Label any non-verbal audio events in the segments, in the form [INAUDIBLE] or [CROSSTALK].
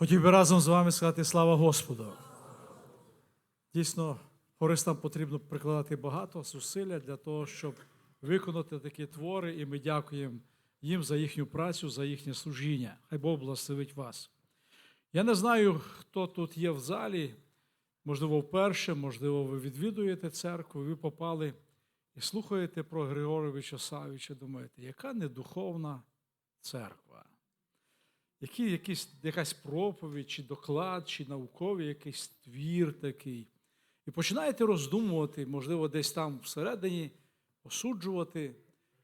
Хотів би разом з вами сказати слава Господу. Дійсно, хористам потрібно прикладати багато зусилля для того, щоб виконати такі твори, і ми дякуємо їм за їхню працю, за їхнє служіння. Хай Бог благословить вас. Я не знаю, хто тут є в залі, можливо, вперше, можливо, ви відвідуєте церкву, ви попали і слухаєте про Григоровича Савіча, думаєте, яка недуховна церква? Які, якісь, якась проповідь, чи доклад, чи науковий якийсь твір такий. І починаєте роздумувати, можливо, десь там всередині, осуджувати,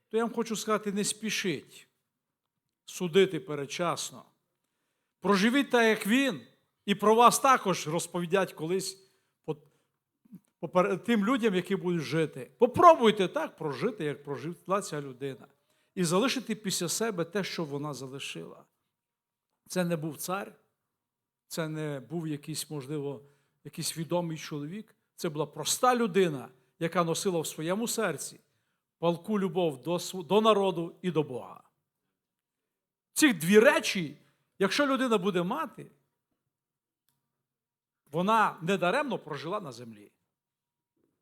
то я вам хочу сказати, не спішіть судити передчасно. Проживіть так, як він, і про вас також розповідять колись тим людям, які будуть жити. Попробуйте так прожити, як прожила ця людина. І залишити після себе те, що вона залишила. Це не був цар, це не був якийсь, можливо, якийсь відомий чоловік. Це була проста людина, яка носила в своєму серці палку любов до, до народу і до Бога. Ці дві речі, якщо людина буде мати, вона недаремно прожила на землі.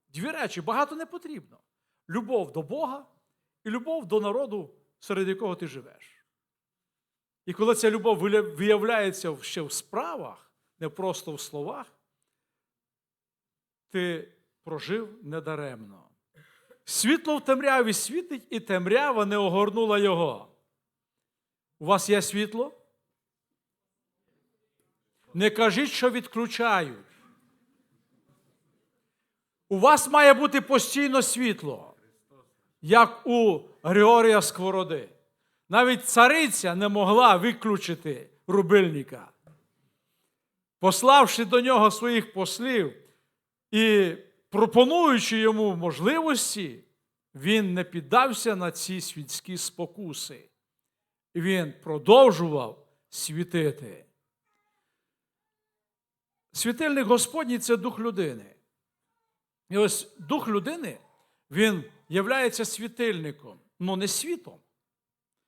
Дві речі багато не потрібно: любов до Бога і любов до народу, серед якого ти живеш. І коли ця любов виявляється ще в справах, не просто в словах, ти прожив недаремно. Світло в темряві світить, і темрява не огорнула його. У вас є світло? Не кажіть, що відключають. У вас має бути постійно світло, як у Григорія Сковороди. Навіть цариця не могла виключити рубильника. Пославши до нього своїх послів і пропонуючи йому можливості, він не піддався на ці світські спокуси. Він продовжував світити. Світильник Господній це дух людини. І ось дух людини, він являється світильником, але не світом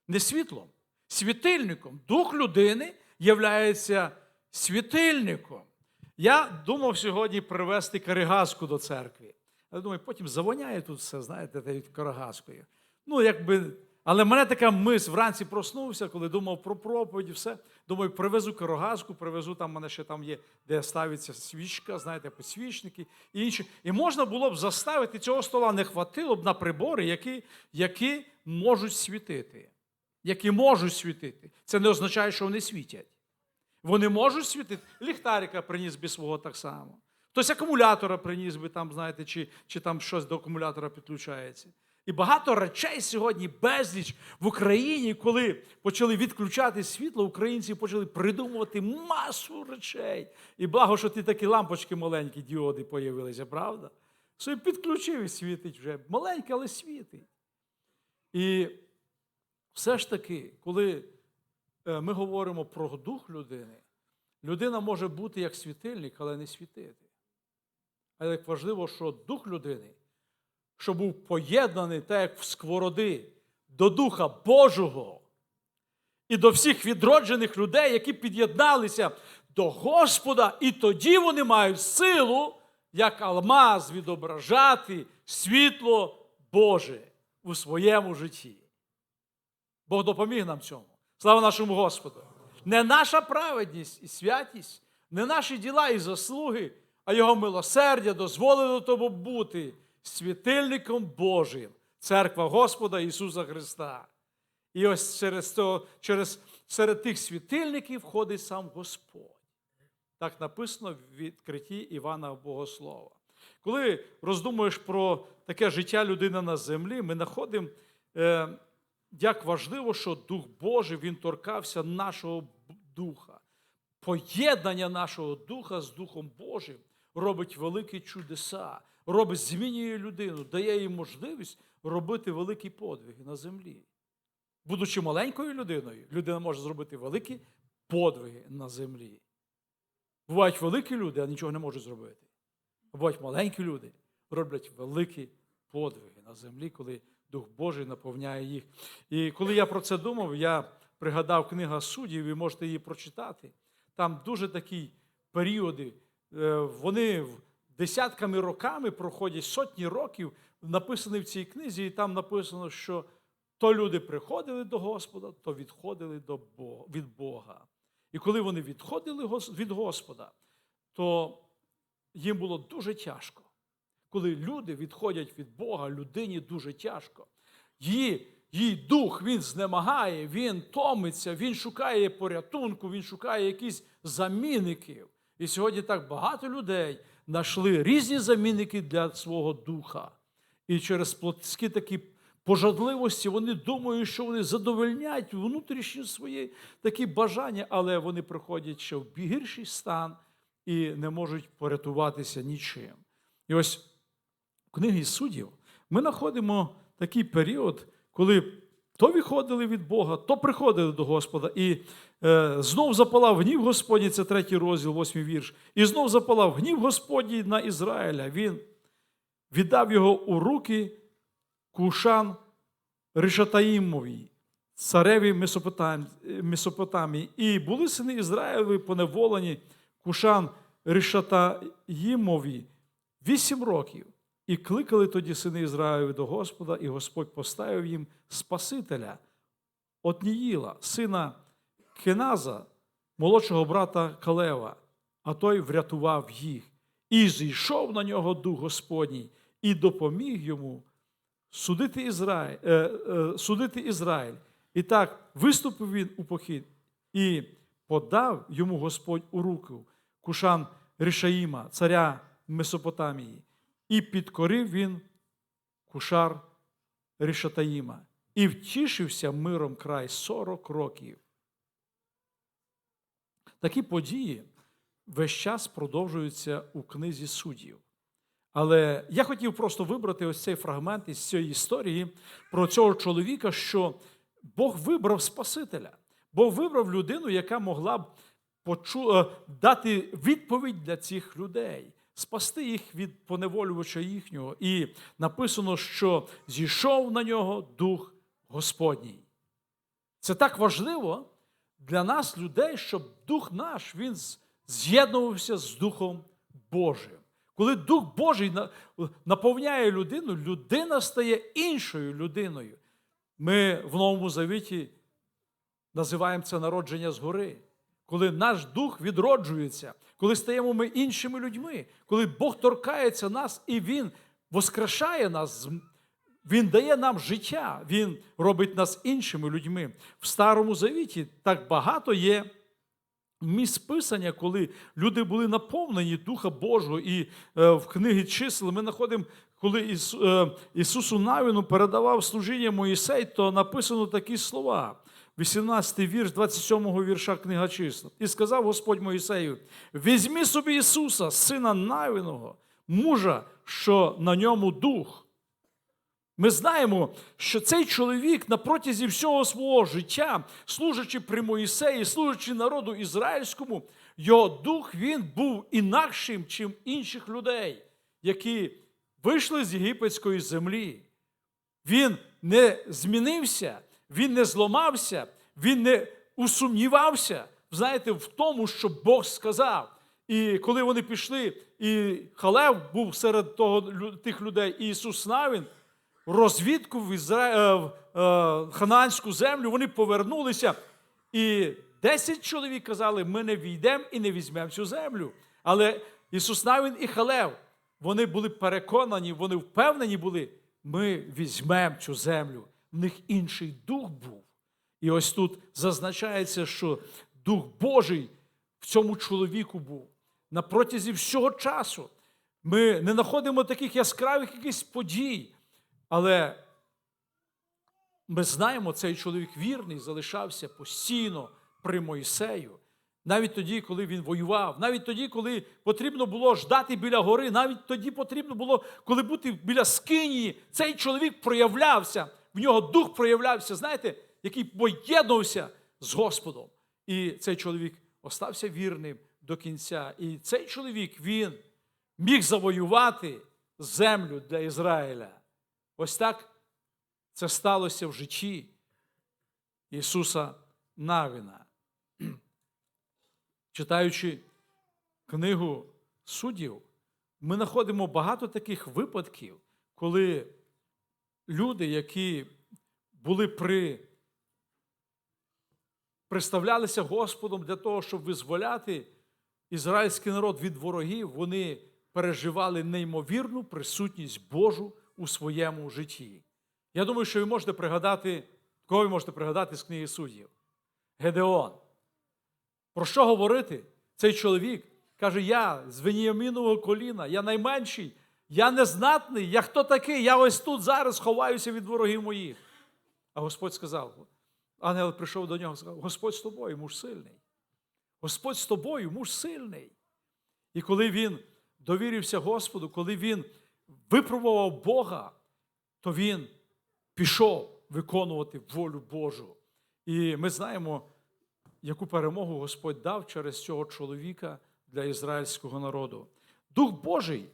не світлом, світильником. Дух людини являється світильником. Я думав сьогодні привезти каригаску до церкви. Я думаю, потім завоняє тут все, знаєте, тією каригаскою. Ну, якби. Але мене така мис вранці проснувся, коли думав про проповідь, все. Думаю, привезу карагазку, привезу там, мене ще там є, де ставиться свічка, знаєте, підсвічники і інші. І можна було б заставити цього стола, не хватило б на прибори, які, які можуть світити які можуть світити. Це не означає, що вони світять. Вони можуть світити. Ліхтарика приніс би свого так само. Хтось акумулятора приніс би там, знаєте, чи, чи там щось до акумулятора підключається. І багато речей сьогодні безліч в Україні, коли почали відключати світло, українці почали придумувати масу речей. І благо, що ті такі лампочки маленькі, діоди появилися, правда? Собі підключив і світить вже. Маленьке, але світить. І все ж таки, коли е, ми говоримо про дух людини, людина може бути як світильник, але не світити. Але як важливо, що дух людини, що був поєднаний, так як в сковороди, до Духа Божого і до всіх відроджених людей, які під'єдналися до Господа, і тоді вони мають силу, як алмаз, відображати світло Боже у своєму житті. Бог допоміг нам цьому. Слава нашому Господу! Не наша праведність і святість, не наші діла і заслуги, а Його милосердя дозволило тому бути світильником Божим, церква Господа Ісуса Христа. І ось через, то, через серед тих світильників входить сам Господь. Так написано в відкритті Івана Богослова. Коли роздумуєш про таке життя людини на землі, ми знаходимо. Як важливо, що Дух Божий він торкався нашого духа. Поєднання нашого духа з Духом Божим робить великі чудеса, робить, змінює людину, дає їй можливість робити великі подвиги на землі. Будучи маленькою людиною, людина може зробити великі подвиги на землі. Бувають великі люди, а нічого не можуть зробити. Бувають маленькі люди, роблять великі подвиги на землі, коли Дух Божий наповняє їх. І коли я про це думав, я пригадав книга суддів, ви можете її прочитати. там дуже такі періоди. Е, Вони десятками роками проходять сотні років, написані в цій книзі, і там написано, що то люди приходили до Господа, то відходили до Бога, від Бога. І коли вони відходили від Господа, то їм було дуже тяжко. Коли люди відходять від Бога, людині дуже тяжко. Її, її дух він знемагає, він томиться, він шукає порятунку, він шукає якісь замінників. І сьогодні так багато людей знайшли різні замінники для свого духа. І через плотські такі пожадливості вони думають, що вони задовольнять внутрішні свої такі бажання, але вони приходять ще в гірший стан і не можуть порятуватися нічим. І ось в книгі суддів ми знаходимо такий період, коли то виходили від Бога, то приходили до Господа. І е, знов запалав гнів Господній, це третій розділ, восьмий вірш. І знов запалав гнів Господній на Ізраїля. Він віддав його у руки Кушан Ришатаїмовій, цареві Месопотам- Месопотамії. І були сини Ізраїлеві поневолені Кушан Ришатаїмові вісім років. І кликали тоді сини Ізраїлеві до Господа, і Господь поставив їм Спасителя Отніїла, сина Кеназа, молодшого брата Калева, а той врятував їх. І зійшов на нього дух Господній, і допоміг йому судити Ізраїль, е, е, судити Ізраїль. І так виступив він у похід і подав йому Господь у руку Кушан Ришаїма, царя Месопотамії, і підкорив він Кушар Ришатаїма, і втішився миром край 40 років. Такі події весь час продовжуються у книзі суддів. Але я хотів просто вибрати ось цей фрагмент із цієї історії про цього чоловіка, що Бог вибрав Спасителя. Бог вибрав людину, яка могла б почу... е, дати відповідь для цих людей, спасти їх від поневолювача їхнього. І написано, що зійшов на нього дух Господній. Це так важливо для нас, людей, щоб дух наш він з'єднувався з Духом Божим. Коли Дух Божий наповняє людину, людина стає іншою людиною. Ми в Новому Завіті називаємо це народження згори. Коли наш дух відроджується, коли стаємо ми іншими людьми, коли Бог торкається нас і Він воскрешає нас, Він дає нам життя, Він робить нас іншими людьми. В Старому Завіті так багато є місць писання, коли люди були наповнені Духа Божого, і е, в книгі чисел ми знаходимо, коли е, Ісусу Навіну передавав служіння Моїсей, то написано такі слова. 18 вірш, 27 вірша книга чисел. І сказав Господь Моїсею: візьми собі Ісуса, сина Навіного, мужа, що на ньому дух. Ми знаємо, що цей чоловік на протязі всього свого життя, служачи при Моїсеї, служачи народу ізраїльському, його дух він був інакшим, чим інших людей, які вийшли з єгипетської землі. Він не змінився, він не зламався, він не усумнівався, знаєте, в тому, що Бог сказав. І коли вони пішли, і Халев був серед того, тих людей, і Ісус Навін, розвідку в, Ізра... е, в е, Ханаанську землю, вони повернулися. І 10 чоловік казали, ми не війдемо і не візьмемо цю землю. Але Ісус Навін і Халев, вони були переконані, вони впевнені були, ми візьмемо цю землю. В них інший дух був. І ось тут зазначається, що Дух Божий в цьому чоловіку був на протязі всього часу. Ми не знаходимо таких яскравих якихось подій, але ми знаємо, цей чоловік вірний залишався постійно при Мойсею. Навіть тоді, коли він воював, навіть тоді, коли потрібно було ждати біля гори, навіть тоді потрібно було, коли бути біля скинії, цей чоловік проявлявся, в нього дух проявлявся, знаєте, який поєднувався з Господом. І цей чоловік остався вірним до кінця. І цей чоловік він міг завоювати землю для Ізраїля. Ось так це сталося в житті Ісуса Навіна. читаючи книгу суддів, ми знаходимо багато таких випадків, коли люди, які були при представлялися Господом для того, щоб визволяти ізраїльський народ від ворогів, вони переживали неймовірну присутність Божу у своєму житті. Я думаю, що ви можете пригадати, кого ви можете пригадати з книги суддів? Гедеон. Про що говорити? Цей чоловік каже: Я з Веніамінового коліна, я найменший, я незнатний, я хто такий? Я ось тут зараз ховаюся від ворогів моїх. А Господь сказав: ангел прийшов до нього і сказав: Господь з тобою, муж сильний. Господь з тобою, муж сильний. І коли він довірився Господу, коли він випробував Бога, то він пішов виконувати волю Божу. І ми знаємо, яку перемогу Господь дав через цього чоловіка для ізраїльського народу. Дух Божий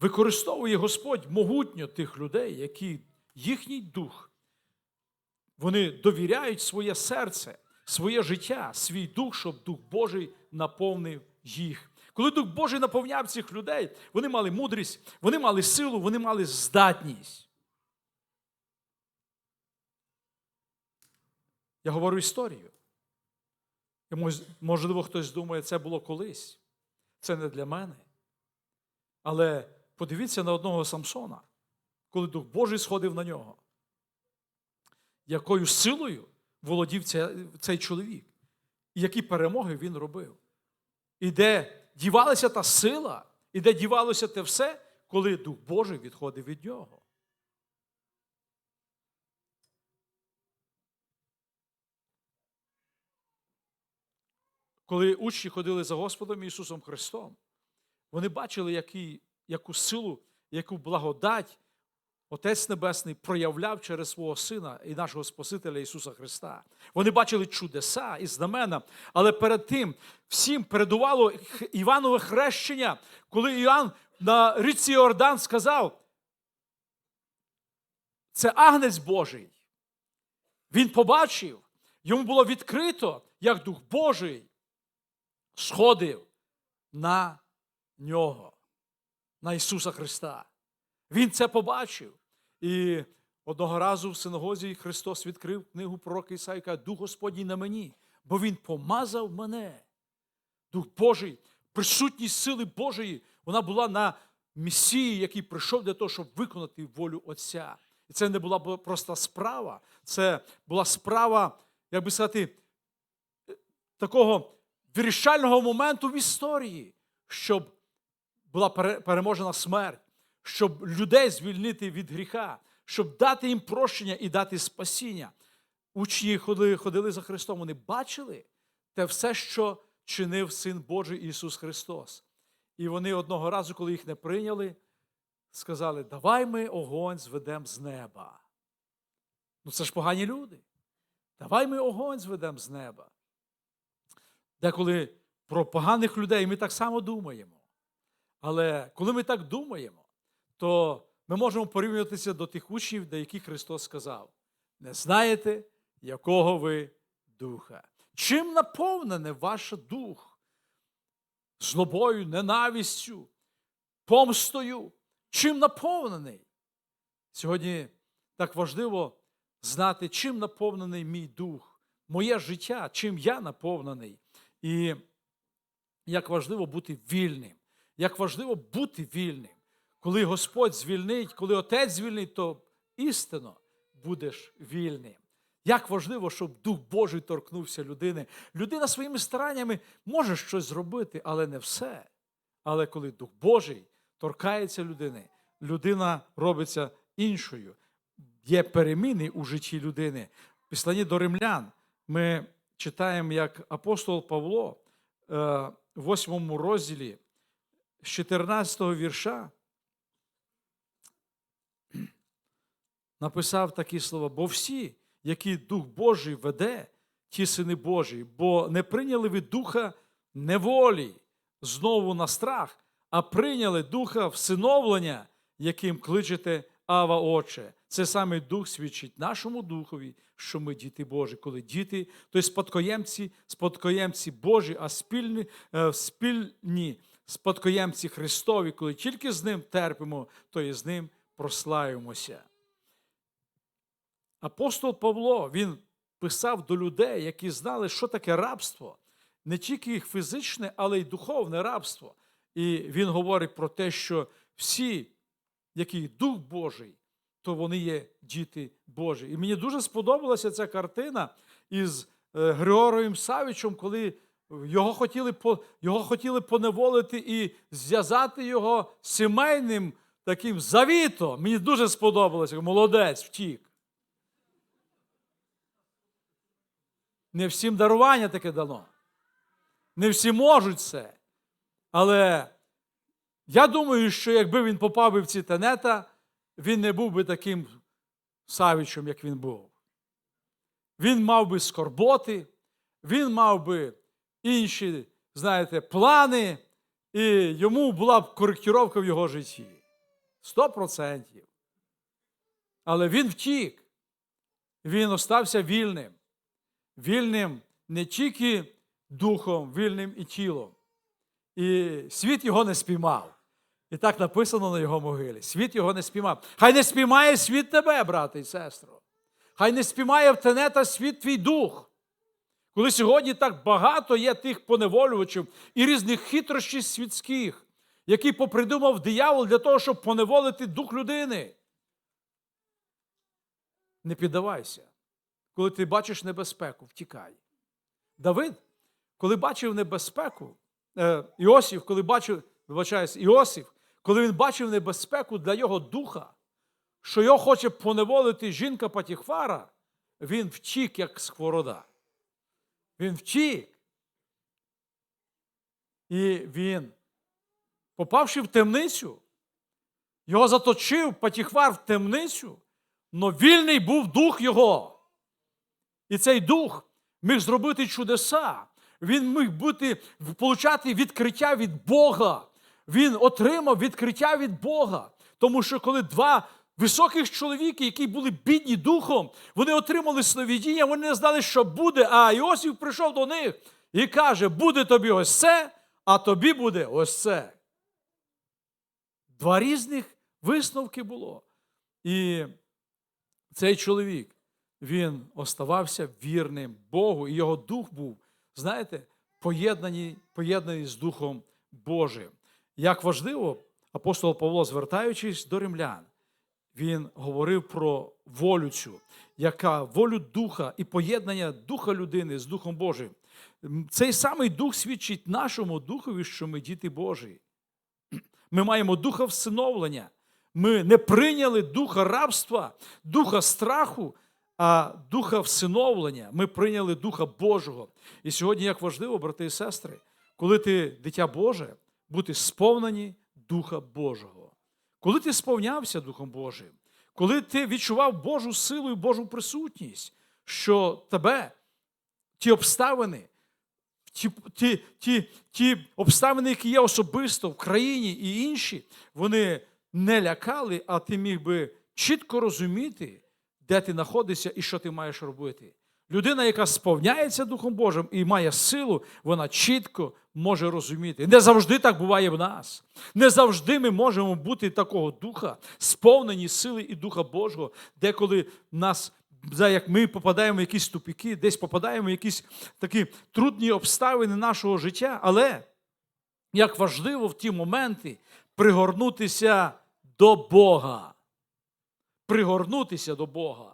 використовує Господь могутньо тих людей, які їхній дух, вони довіряють своє серце, своє життя, свій дух, щоб Дух Божий наповнив їх. Коли Дух Божий наповняв цих людей, вони мали мудрість, вони мали силу, вони мали здатність. Я говорю історію. І, можливо, хтось думає, це було колись. Це не для мене. Але подивіться на одного Самсона, коли Дух Божий сходив на нього. Якою силою володів цей чоловік, і які перемоги він робив. І де дівалася та сила, і де дівалося те все, коли Дух Божий відходив від нього. Коли учні ходили за Господом Ісусом Христом, вони бачили, який, яку силу, яку благодать Отець Небесний проявляв через свого Сина і нашого Спасителя Ісуса Христа. Вони бачили чудеса і знамена, але перед тим всім передувало Іванове хрещення, коли Іоанн на річці Йордан сказав, це агнець Божий. Він побачив, йому було відкрито, як Дух Божий сходив на нього, на Ісуса Христа. Він це побачив. І одного разу в синагозі Христос відкрив книгу пророка і каже, Дух Господній на мені, бо Він помазав мене. Дух Божий, присутність сили Божої, вона була на Месії, який прийшов для того, щоб виконати волю Отця. І це не була проста справа, це була справа, як би сказати, такого вирішального моменту в історії, щоб була переможена смерть, щоб людей звільнити від гріха, щоб дати їм прощення і дати спасіння. Учні ходили, ходили за Христом, вони бачили те все, що чинив Син Божий Ісус Христос. І вони одного разу, коли їх не прийняли, сказали: Давай ми огонь зведемо з неба. Ну це ж погані люди. Давай ми огонь зведемо з неба. Деколи про поганих людей ми так само думаємо. Але коли ми так думаємо, то ми можемо порівнюватися до тих учнів, до яких Христос сказав: не знаєте, якого ви духа. Чим наповнений ваш дух? Злобою, ненавистю, помстою. Чим наповнений? Сьогодні так важливо знати, чим наповнений мій дух, моє життя, чим я наповнений. І як важливо бути вільним, як важливо бути вільним. Коли Господь звільнить, коли Отець звільнить, то істинно будеш вільним. Як важливо, щоб Дух Божий торкнувся людини. Людина своїми стараннями може щось зробити, але не все. Але коли Дух Божий торкається людини, людина робиться іншою. Є переміни у житті людини. В Післанні до римлян ми читаємо, як апостол Павло е, в восьмому розділі з 14 вірша написав такі слова: бо всі, які Дух Божий веде, ті сини Божі, бо не прийняли ви духа неволі знову на страх, а прийняли духа всиновлення, яким кличете Ава Отче. Це саме Дух свідчить нашому Духові, що ми діти Божі. Коли діти, то й спадкоємці, спадкоємці Божі, а спільні, е, спільні спадкоємці Христові, коли тільки з ним терпимо, то і з ним прославимося. Апостол Павло він писав до людей, які знали, що таке рабство, не тільки їх фізичне, але й духовне рабство. І він говорить про те, що всі, які Дух Божий, то вони є діти Божі. І мені дуже сподобалася ця картина із е, Григоровим Савічем, коли його хотіли, його хотіли поневолити і зв'язати його сімейним таким завітом. Мені дуже сподобалося. Молодець, втік. Не всім дарування таке дано. Не всі можуть це. Але я думаю, що якби він попав би в ці тенета, він не був би таким савічем, як він був. Він мав би скорботи, він мав би інші, знаєте, плани, і йому була б коректіровка в його житті. Сто процентів. Але він втік. Він остався вільним. Вільним не тільки духом, вільним і тілом. І світ його не спіймав. І так написано на його могилі. Світ його не спіймав. Хай не спіймає світ тебе, брате і сестро. Хай не спіймає в тенета світ твій дух. Коли сьогодні так багато є тих поневолювачів і різних хитрощів світських, які попридумав диявол для того, щоб поневолити дух людини. Не піддавайся. Коли ти бачиш небезпеку, втікай. Давид, коли бачив небезпеку, е, Іосиф, коли бачив, вибачаюсь, Іосиф, коли він бачив небезпеку для його духа, що його хоче поневолити жінка Патіхвара, він втік, як схворода. Він втік. І він, попавши в темницю, його заточив Патіхвар в темницю, но вільний був дух його. І цей дух міг зробити чудеса. Він міг бути, получати відкриття від Бога. Він отримав відкриття від Бога. Тому що коли два високих чоловіки, які були бідні духом, вони отримали сновидіння, вони не знали, що буде. А Іосиф прийшов до них і каже: буде тобі ось це, а тобі буде ось це. Два різних висновки було. І цей чоловік, він оставався вірним Богу, і його дух був, знаєте, поєднаний, поєднаний з Духом Божим. Як важливо, апостол Павло, звертаючись до римлян, він говорив про волю цю, яка волю духа і поєднання духа людини з Духом Божим. Цей самий дух свідчить нашому духові, що ми діти Божі. [CLEARS THROAT] Ми маємо духа всиновлення. Ми не прийняли духа рабства, духа страху, а духа всиновлення. Ми прийняли Духа Божого. І сьогодні, як важливо, брати і сестри, коли ти дитя Боже, бути сповнені Духа Божого. Коли ти сповнявся Духом Божим, коли ти відчував Божу силу і Божу присутність, що тебе, ті обставини, ті, ті, ті, ті обставини, які є особисто в країні і інші, вони не лякали, а ти міг би чітко розуміти, де ти знаходишся і що ти маєш робити. Людина, яка сповняється Духом Божим і має силу, вона чітко може розуміти. Не завжди так буває в нас. Не завжди ми можемо бути такого духа, сповнені сили і Духа Божого, деколи нас, як ми попадаємо в якісь тупіки, десь попадаємо в якісь такі трудні обставини нашого життя. Але як важливо в ті моменти пригорнутися до Бога. Пригорнутися до Бога.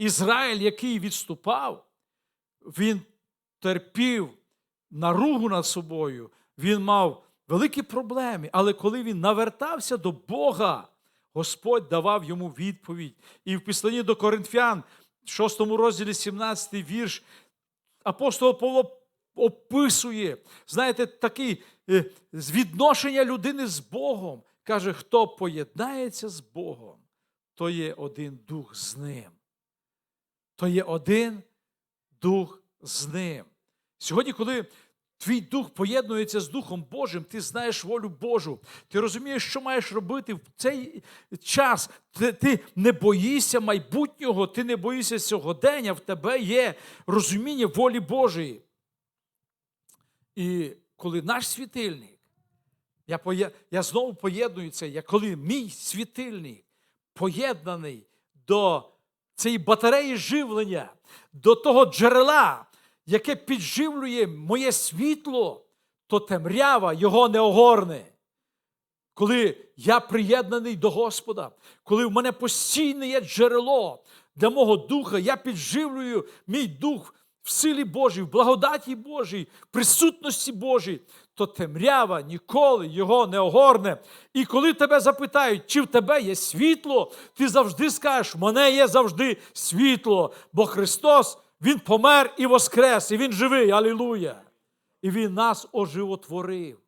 Ізраїль, який відступав, він терпів наругу над собою, він мав великі проблеми, але коли він навертався до Бога, Господь давав йому відповідь. І в післанні до Коринфян, 6 розділі 17 вірш, апостол Павло описує, знаєте, такі е, відношення людини з Богом. Каже, хто поєднається з Богом, то є один дух з ним. То є один дух з ним. Сьогодні, коли твій дух поєднується з Духом Божим, ти знаєш волю Божу, ти розумієш, що маєш робити в цей час. Ти, ти не боїшся майбутнього, ти не боїшся сьогодення, в тебе є розуміння волі Божої. І коли наш світильник, я, поє- я знову поєдную це, я коли мій світильник поєднаний до цієї батареї живлення, до того джерела, яке підживлює моє світло, то темрява його не огорне. Коли я приєднаний до Господа, коли в мене постійне є джерело для мого духа, я підживлюю мій дух в силі Божій, в благодаті Божій, в присутності Божій, то темрява ніколи його не огорне. І коли тебе запитають, чи в тебе є світло, ти завжди скажеш, в мене є завжди світло, бо Христос, Він помер і воскрес, і Він живий. Алілуя! І Він нас оживотворив.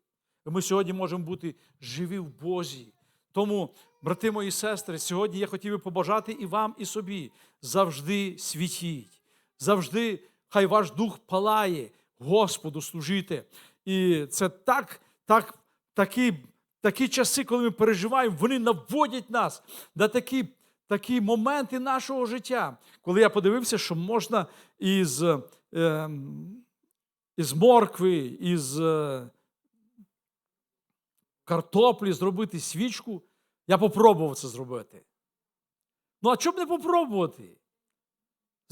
І ми сьогодні можемо бути живі в Бозі. Тому, брати мої сестри, сьогодні я хотів би побажати і вам, і собі завжди світіть, завжди хай ваш дух палає, Господу служити. І це так, так, такі, такі часи, коли ми переживаємо, вони наводять нас на такі, такі моменти нашого життя. Коли я подивився, що можна із, е, із моркви, із. е, картоплі зробити свічку, я попробував це зробити. Ну, а чому не попробувати?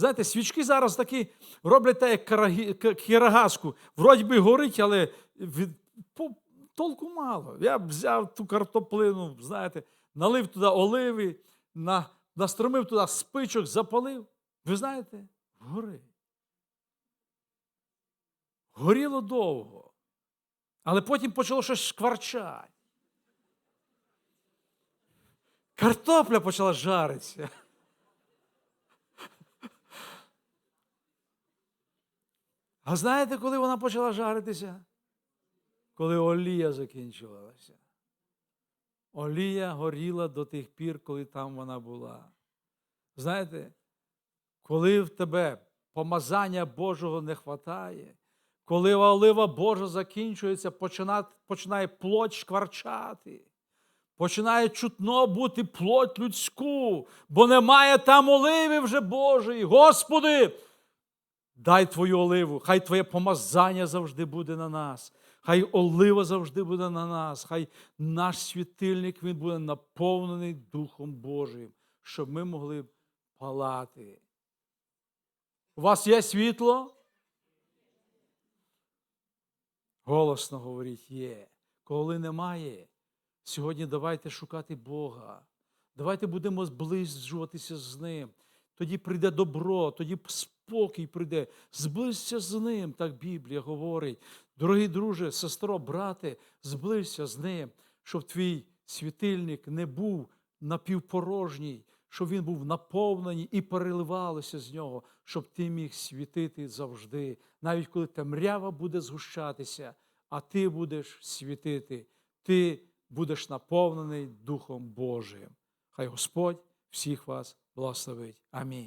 Знаєте, свічки зараз такі роблять так, як карагі- к- кірагазку. Вроді би горить, але від, по, толку мало. Я взяв ту картоплину, знаєте, налив туди оливи, на, настромив туди спичок, запалив. Ви знаєте, горить. Горіло довго. Але потім почало щось шкварчати. Картопля почала жаритися. А знаєте, коли вона почала жаритися? Коли олія закінчилася. Олія горіла до тих пір, коли там вона була. Знаєте, коли в тебе помазання Божого не вистачає, коли олива Божа закінчується, починає плоть шкварчати, починає чутно бути плоть людську, бо немає там оливи вже Божої. Господи, дай Твою оливу, хай Твоє помазання завжди буде на нас. Хай олива завжди буде на нас, хай наш світильник він буде наповнений Духом Божим, щоб ми могли палати. У вас є світло? Голосно говоріть, є. Коли немає, сьогодні давайте шукати Бога. Давайте будемо зближуватися з Ним. Тоді прийде добро, тоді спокій прийде. Зблизься з ним, так Біблія говорить. Дорогий друже, сестро, брате, зблизься з ним, щоб твій світильник не був напівпорожній, щоб він був наповнений і переливалося з нього, щоб ти міг світити завжди, навіть коли темрява буде згущатися, а ти будеш світити, ти будеш наповнений Духом Божим. Хай Господь всіх вас благословить. Амінь.